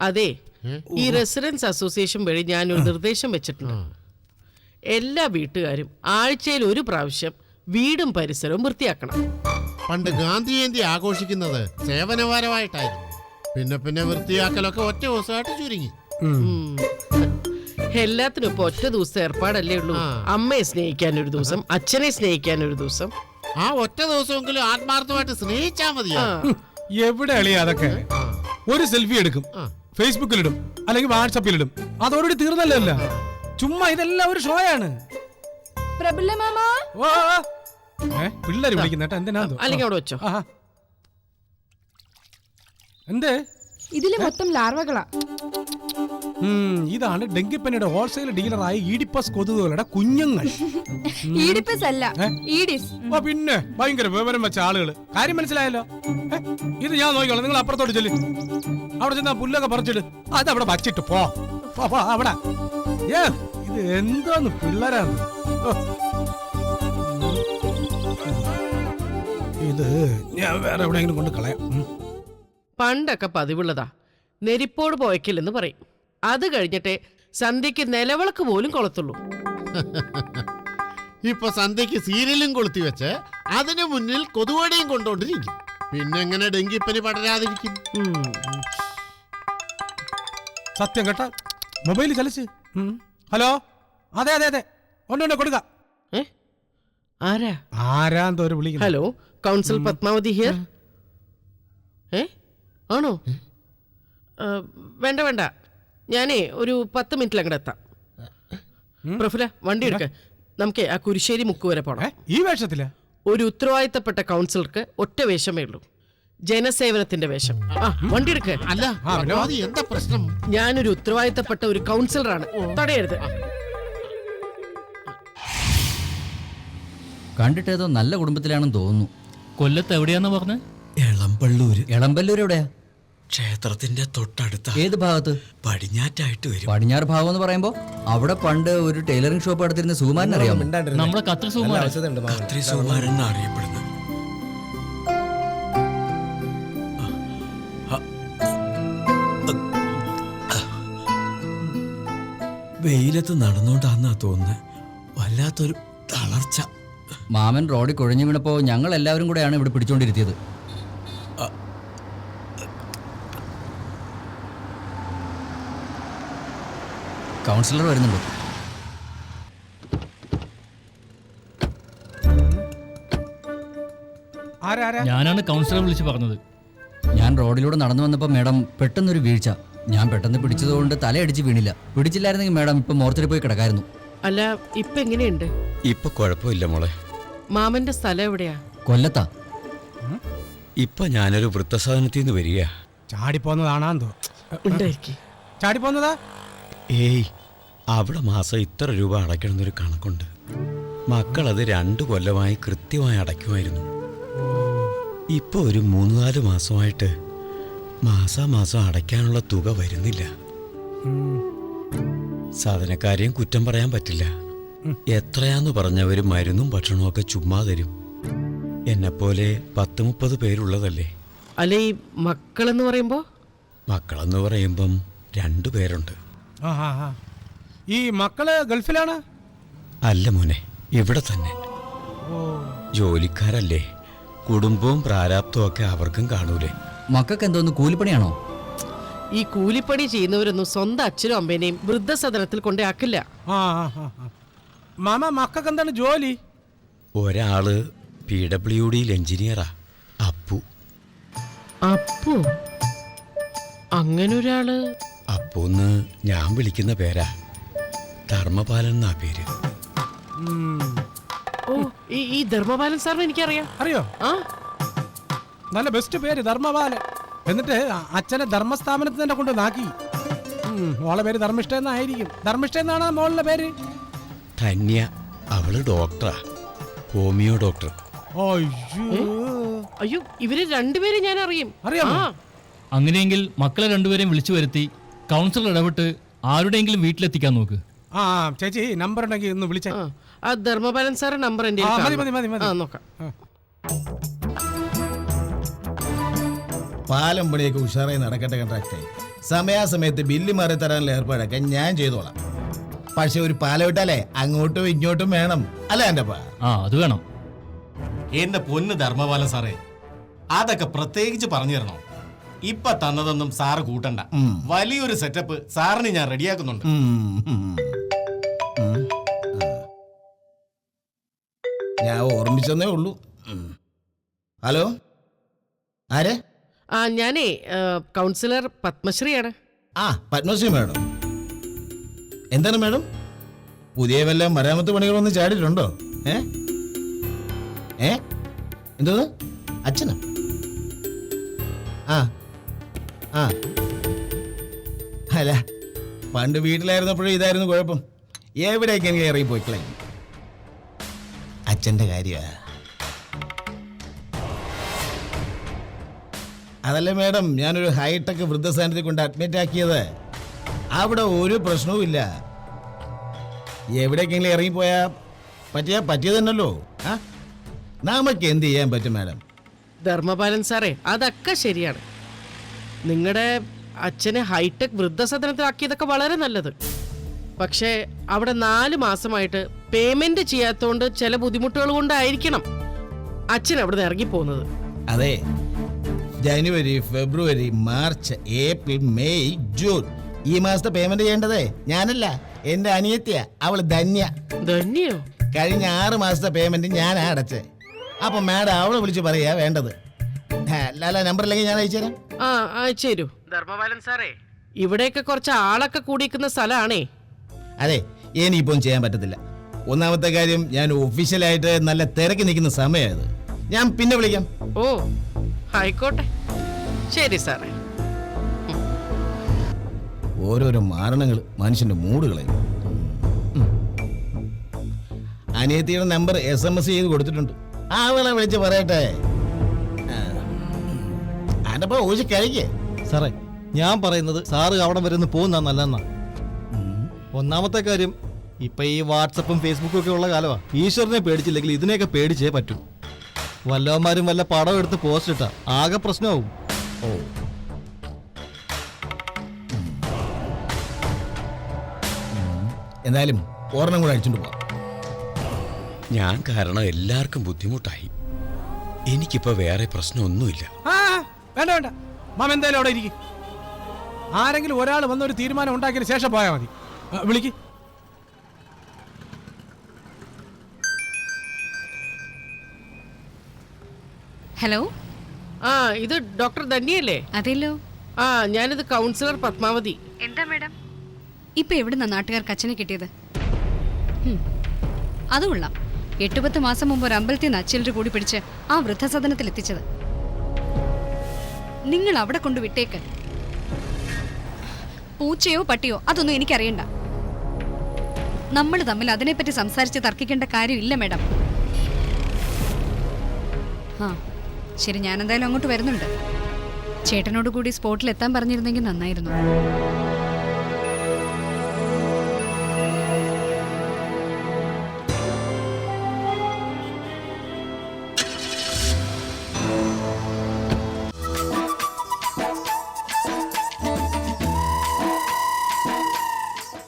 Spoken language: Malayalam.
അതെ. ഈ റെസിഡൻസ് അസോസിയേഷൻ വഴി ഞാൻ ഒരു നിർദ്ദേശം വെച്ചിട്ടുണ്ട്. എല്ലാ വീട്ടുകാരും ആഴ്ചയിൽ ഒരു പ്രാവശ്യം വീടും പരിസരവും വൃത്തിയാക്കണം. പണ്ട് ഗാന്ധി ജയന്തി ആഘോഷിക്കുന്നത് സേവനവാരമായിട്ടായിരുന്നു പിന്നെ പിന്നെ വൃത്തിയാക്കലൊക്കെ ഒറ്റ ദിവസമായിട്ട് ചുരുങ്ങി. എല്ലാത്തിനും ഇപ്പൊ ഒറ്റ ദിവസം ഏർപ്പാടല്ലേ ഉള്ളൂ. അമ്മയെ സ്നേഹിക്കാൻ ഒരു ദിവസം അച്ഛനെ സ്നേഹിക്കാൻ ഒരു ദിവസം. ആ ഒറ്റ ദിവസമെങ്കിലും ആത്മാർത്ഥമായിട്ട് സ്നേഹിച്ചാ മതിയാ. എവിടെ അളിയാ അതൊക്കെ? ഒരു സെൽഫി എടുക്കും. ഫേസ്ബുക്കിലിടും അല്ലെങ്കിൽ വാട്സപ്പിലിടും. അതോടുകൂടി തീർന്നല്ലോ അല്ല ചുമ്മാ ഇതെല്ലാം ഒരു ഷോയാണ്. പ്രബുല്ല മാമ. ഓ പിള്ളേര് വിളിക്കുന്ന കേട്ടോ. എന്തിനാ അല്ലെങ്കിൽ അവിടെ വെച്ചോ. എന്തേ? ഇതിൽ മൊത്തം ലാർവകളാ. ഇതാണ് ഡെങ്കിപ്പനിയുടെ ഹോൾസെയിൽ ഡീലറായ ഈഡിപ്പസ് കൊതുകുകളുടെ കുഞ്ഞുങ്ങൾ. ഈഡിപ്പസ് അല്ല? ഈഡിസ്. ഓ പിന്നെ ഭയങ്കര വിവരം വെച്ച ആളുകൾ കാര്യം മനസ്സിലായല്ലോ? ഇത് ഞാൻ നോക്കിക്കോളാം നിങ്ങൾ അപ്പുറത്തോട്ട് ചെല്ലു. അവിടെ ചെന്നാ പുല്ലൊക്കെ പറിച്ചിട്ട് അത് അവിടെ വച്ചിട്ട് പോ. അവിടെ. ഏ ഇത് എന്തോന്ന് പിള്ളേരാണ്. ഇത് ഞാൻ വേറെ എവിടെയെങ്കിലും കൊണ്ട് കളയാം. പണ്ടൊക്കെ പതിവുള്ളതാ. നെരിപ്പോട് പോയക്കില്ലെന്ന് പറയും. അത് കഴിഞ്ഞിട്ടേ സന്ധ്യക്ക് നിലവിളക്ക് പോലും കൊളത്തുള്ളൂ ഇപ്പൊ സന്ധ്യക്ക് സീരിയലും കൊളുത്തി വെച്ച് അതിനു മുന്നിൽ കൊതുവടിയും കൊണ്ടോണ്ടിരിക്കും. പിന്നെ എങ്ങനെ ഡെങ്കിപ്പനി പടരാതിരിക്കും. സത്യം കേട്ട മൊബൈൽ ചലിച്ച്. ഹലോ? അതെ അതെ അതെ. ഒന്നെ കൊടുക്ക. ആരാ? ആരാന്തോ വിളിക്കുന്നു. Hello council Padmavathi here? ഏ? ആണോ? വേണ്ട വേണ്ട. ഞാനേ ഒരു പത്ത് മിനിറ്റിൽ അങ്ങോട്ട് എത്താം. പ്രഫുല വണ്ടി എടുക്ക. നമുക്ക് ആ കുരിശ്ശേരി മുക്ക് വരെ പോണം. ഈ വേഷത്തില? ഒരു ഉത്തരവാദിത്തപ്പെട്ട കൗൺസിലർക്ക് ഒറ്റ വേഷമേ ഉള്ളൂ. ജനസേവനത്തിന്റെ വേഷം. ആ വണ്ടി എടുക്ക. അല്ല എന്താ പ്രശ്നം? ഞാനൊരു ഉത്തരവാദിത്തപ്പെട്ട ഒരു കൗൺസിലറാണ്. തടയരുത്. കണ്ടിട്ടേതോ നല്ല കുടുംബത്തിലാണെന്ന് തോന്നുന്നു. കൊല്ലത്ത് എവിടെയാന്ന് പറഞ്ഞത് എളമ്പള്ളൂര്. എളമ്പല്ലൂർ എവിടെയാ? ക്ഷേത്രത്തിന്റെ തൊട്ടടുത്ത ഏത് ഭാഗത്ത്? പടിഞ്ഞാറ്റായിട്ട് വരും. പടിഞ്ഞാറ് ഭാഗം എന്ന് പറയുമ്പോ അവിടെ പണ്ട് ഒരു ടൈലറിംഗ് ഷോപ്പ് അടുത്തിരുന്ന സുകുമാരൻ അറിയാമോ? നമ്മളെ കത്തിൽ സുകുമാരൻ. കത്രി സുകുമാരൻ എന്നാ അറിയപ്പെടുന്നത്? വെയിലത്ത് നടന്നോണ്ടാന്നാ തോന്നുന്നത് വല്ലാത്തൊരു തളർച്ച. മാമൻ റോഡിൽ കുഴഞ്ഞു വീണപ്പോ ഞങ്ങൾ എല്ലാവരും കൂടെയാണ് ഇവിടെ പിടിച്ചോണ്ടിരുത്തിയത്. കൗൺസിലർ വരുന്നുണ്ട്. ഞാനാണ് കൗൺസിലർ വിളിച്ച് പറഞ്ഞത്. ഞാൻ റോഡിലൂടെ നടന്നു വന്നപ്പോൾ മേഡം പെട്ടെന്നൊരു വീഴ്ച. ഞാൻ പെട്ടെന്ന് പിടിച്ചതുകൊണ്ട് തലയടിച്ച് വീണില്ല. പിടിച്ചില്ലായിരുന്നെങ്കിൽ മേഡം ഇപ്പൊ മോർച്ചറി പോയി കിടക്കായിരുന്നു. അല്ല ഇപ്പൊ എങ്ങനെയുണ്ട്? ഇപ്പൊ കുഴപ്പമില്ല മോളെ. മാമന്റെ സ്ഥലം എവിടെയാ? കൊല്ലത്താ. ഇപ്പൊ ഞാനൊരു വൃത്തസാധനത്തിൽ നിന്ന് വരിക ചാടിപ്പോന്നതാണോ ചാടിപ്പോന്നതാ? ഏയ് അവിടെ മാസം ഇത്ര രൂപ അടയ്ക്കണമെന്നൊരു കണക്കുണ്ട്. മക്കളത് രണ്ടു കൊല്ലമായി കൃത്യമായി അടയ്ക്കുമായിരുന്നു. ഇപ്പോൾ ഒരു മൂന്ന് നാല് മാസമായിട്ട് മാസാമാസം അടയ്ക്കാനുള്ള തുക വരുന്നില്ല. സാധനക്കാരെയും കുറ്റം പറയാൻ പറ്റില്ല. എത്രയാന്ന് പറഞ്ഞവർ മരുന്നും ഭക്ഷണവും ഒക്കെ ചുമ്മാ തരും. എന്നെപ്പോലെ പത്ത് മുപ്പത് പേരുള്ളതല്ലേ? അല്ലെ ഈ മക്കളെന്ന് പറയുമ്പോ? മക്കളെന്ന് പറയുമ്പം രണ്ടു പേരുണ്ട്. ഈ മക്കൾ ഗൾഫിലാണ്? അല്ല മോനെ ഇവിടെ തന്നെ. ജോലിക്കാരല്ലേ. കുടുംബവും പ്രാരാബ്ദവും ഒക്കെ അവർക്കും കാണൂലേ. മക്കൾക്ക് എന്തോന്ന് കൂലിപ്പണിയാണോ? ഈ കൂലിപ്പണി ചെയ്യുന്നവരൊന്നും സ്വന്തം അച്ഛനും അമ്മേനെയും വൃദ്ധസദനത്തിൽ കൊണ്ടേ ആക്കില്ല. മാമ മക്കൾക്ക് എന്താണ് ജോലി? ഒരാൾ പി ഡബ്ല്യു ഡിയിൽ എഞ്ചിനീയറാ. അപ്പു. അപ്പു? അങ്ങനെ ഒരാൾ അപ്പൂന്ന് ഞാൻ വിളിക്കുന്ന പേരാ. ധർമ്മപാലൻ എന്നാ പേര്. ഓ ഈ ഈ ധർമ്മപാലൻ സാറിനെ എനിക്കറിയാം. അറിയോ? ആ? നല്ല ബെസ്റ്റ് പേര് ധർമ്മപാലൻ. എന്നിട്ട് അ- അച്ഛനെ ധർമ്മസ്ഥാപനത്തിൽ തന്നെ കൊണ്ട് നാക്കി. ഉം, മോളെ പേര് ധർമ്മിഷ്ഠ എന്നായിരിക്കും ധർമ്മിഷ്ഠ എന്നാണ് മോളുടെ പേര്? ധന്യ അവൾ ഡോക്ടറാ. Homeo doctor. അയ്യോ. അയ്യോ ഇവർ രണ്ടുപേരും ഞാൻ അറിയും അറിയാമോ? ആ. അങ്ങനെയെങ്കിൽ മക്കളെ രണ്ടുപേരെയും വിളിച്ചു വരുത്തി കൗൺസിലർ ഇടപെട്ട് ആരുടെയെങ്കിലും വീട്ടിലെത്തിക്കാൻ നോക്ക്. ആ ആ, ചേച്ചി നമ്പർ ഉണ്ടെങ്കിൽ ഒന്ന് വിളിച്ചേ. ആ, ആ ധർമ്മപാലൻ സാറിന്റെ നമ്പർ എന്റെ ആ, കയ്യിൽ മതി, കാണും. മതി, മതി, മതി. ആ നോക്കാം. ആ. പാലം പണിയൊക്കെ ഉഷാറായി നടക്കട്ടെ കൺട്രാക്ടേ സമയാസമയത്ത് ബില്ല് മാറി തരാനുള്ള ഏർപ്പാടൊക്കെ ഞാൻ ചെയ്തോളാം. പക്ഷെ ഒരു പാലം ഇട്ടാലേ അങ്ങോട്ടും ഇങ്ങോട്ടും വേണം. അല്ല എന്റെ പാ ആ അത് വേണം. എന്റെ പൊന്ന് ധർമ്മപാലൻ സാറേ അതൊക്കെ പ്രത്യേകിച്ച് പറഞ്ഞു തരണോ? ഇപ്പൊ തന്നതൊന്നും സാറ് കൂട്ടണ്ട. വലിയൊരു സെറ്റപ്പ് സാറിന് ഞാൻ റെഡിയാക്കുന്നുണ്ട്. ഞാൻ ഓർമ്മിച്ചെന്നേ ഉള്ളൂ. ഹലോ? ആരെ? ആ ഞാനേ കൗൺസിലർ പത്മശ്രീയാണ്. ആ പത്മശ്രീ മാഡം. എന്താണ് മാഡം? പുതിയ വല്ല മരാമത്ത് പണികളൊന്നും ചാടിയിട്ടുണ്ടോ? ഏ? ഏ? എന്തോന്ന്? അച്ഛനാ? ആ ആ. അല്ല പണ്ട് വീട്ടിലായിരുന്നപ്പോഴും ഇതായിരുന്നു കുഴപ്പം. എവിടേക്ക് എനിക്ക് ഇറങ്ങി പോയിക്കളെ അച്ഛന്റെ കാര്യമാ. അതല്ല മാഡം ഞാനൊരു ഹൈടെക് വൃദ്ധസാന്നിധ്യം കൊണ്ട് അഡ്മിറ്റ് ആക്കിയത്. അവിടെ ഒരു പ്രശ്നവും ഇല്ല. എവിടേക്കെങ്കിലും ഇറങ്ങിപ്പോയാ? പറ്റിയാ പറ്റിയത് തന്നല്ലോ. ആ? നമുക്ക് എന്ത് ചെയ്യാൻ പറ്റും മാഡം? ധർമ്മപാലൻ സാറേ അതൊക്കെ ശരിയാണ്. നിങ്ങളുടെ അച്ഛനെ ഹൈടെക് വൃദ്ധസദനത്തിലാക്കിയതൊക്കെ വളരെ നല്ലത്. പക്ഷേ അവിടെ നാല് മാസമായിട്ട് പേയ്മെന്റ് ചെയ്യാത്തതുകൊണ്ട് ചില ബുദ്ധിമുട്ടുകൾ കൊണ്ടായിരിക്കണം അച്ഛൻ അവിടെ നിന്ന് ഇറങ്ങിപ്പോകുന്നത് അതെ. ജനുവരി ഫെബ്രുവരി മാർച്ച് ഏപ്രിൽ മെയ് ജൂൺ ഈ മാസത്തെ പേയ്മെന്റ് ചെയ്യേണ്ടതേ? ഞാനല്ല. എന്റെ അനിയത്തിയ. അവൾ ധന്യ. ധന്യോ? കഴിഞ്ഞ ആറ് മാസത്തെ പേയ്മെന്റ് ഞാനാ അടച്ചേ. അപ്പൊ മാഡം അവളെ വിളിച്ച് പറയാ വേണ്ടത്. ആ, ലാല നമ്പർ ഇല്ലെങ്കിൽ ഞാൻ അയച്ചുതരാം. ആ അയച്ചു തരൂ. ധർമ്മപാലൻ സാറേ. ഇവിടെയൊക്കെ കുറച്ച് ആളൊക്കെ കൂടിയിരിക്കുന്ന സ്ഥലമാണേ. അതെ ഇനിയിപ്പം ചെയ്യാൻ പറ്റത്തില്ല. ഒന്നാമത്തെ കാര്യം ഞാൻ ഒഫീഷ്യലായിട്ട് നല്ല തിരക്ക് നിൽക്കുന്ന സമയമായത്. ഞാൻ പിന്നെ വിളിക്കാം. ഓ ആയിക്കോട്ടെ. ശരി സാറേ. ഓരോരോ മാരണങ്ങൾ മനുഷ്യന്റെ മൂടുകളെ അനിയത്തിയുടെ നമ്പർ എസ് എം എസ് ചെയ്ത് കൊടുത്തിട്ടുണ്ട്. ആ വിളിച്ച് പറയട്ടെ. അതിപ്പോ ഊശി കഴിക്കേ സാറേ ഞാൻ പറയുന്നത് സാറ് അവിടെ വരുന്ന പോകുന്ന നല്ലെന്നാ ഒന്നാമത്തെ കാര്യം ഇപ്പൊ ഈ വാട്സപ്പും ഫേസ്ബുക്കും ഒക്കെ ഉള്ള കാലമാ ഈശ്വരനെ പേടിച്ചില്ലെങ്കിൽ ഇതിനെയൊക്കെ പേടിച്ചേ പറ്റൂ. വല്ലവന്മാരും വല്ല പടം എടുത്ത് പോസ്റ്റ് ഇട്ടാ ആകെ പ്രശ്നമാവും. ഓ. എന്തായാലും ഒരെണ്ണം കൂടെ അടിച്ചോണ്ട് പോവാ. ഞാൻ കാരണം എല്ലാവർക്കും ബുദ്ധിമുട്ടായി. എനിക്കിപ്പോ വേറെ പ്രശ്നമൊന്നുമില്ല. ആ വേണ്ട വേണ്ട. മാം എന്തായാലും അവിടെ ഇരിക്കും. ആരെങ്കിലും ഒരാൾ വന്ന് ഒരു തീരുമാനം ഉണ്ടാക്കിയതിന് ശേഷം പോയാൽ മതി. വിളിക്ക്. ഹലോ? ആ ഇത് ഡോക്ടർ ധന്യല്ലേ അതെല്ലോ ആ ഞാനിത് കൗൺസിലർ പത്മാവതി. എന്താ മാഡം? ഇപ്പൊ എവിടുന്ന നാട്ടുകാർക്ക് അച്ഛനെ കിട്ടിയത്? ഹും, അത് കൊള്ളാം. എട്ട് മാസം മുമ്പ് ഒരു അമ്പലത്തിൽ നിന്ന് അച്ചിലര് കൂടി പിടിച്ച് ആ വൃദ്ധസദനത്തിൽ എത്തിച്ചത് നിങ്ങൾ അവിടെ കൊണ്ട് വിട്ടേക്ക്. പൂച്ചയോ പട്ടിയോ അതൊന്നും എനിക്കറിയണ്ട. നമ്മൾ തമ്മിൽ അതിനെപ്പറ്റി സംസാരിച്ച് തർക്കിക്കേണ്ട കാര്യമില്ല മേഡം. ആ ശരി ഞാൻ എന്തായാലും അങ്ങോട്ട് വരുന്നുണ്ട്. ചേട്ടനോട് കൂടി സ്പോട്ടിൽ എത്താൻ പറഞ്ഞിരുന്നെങ്കിൽ നന്നായിരുന്നു.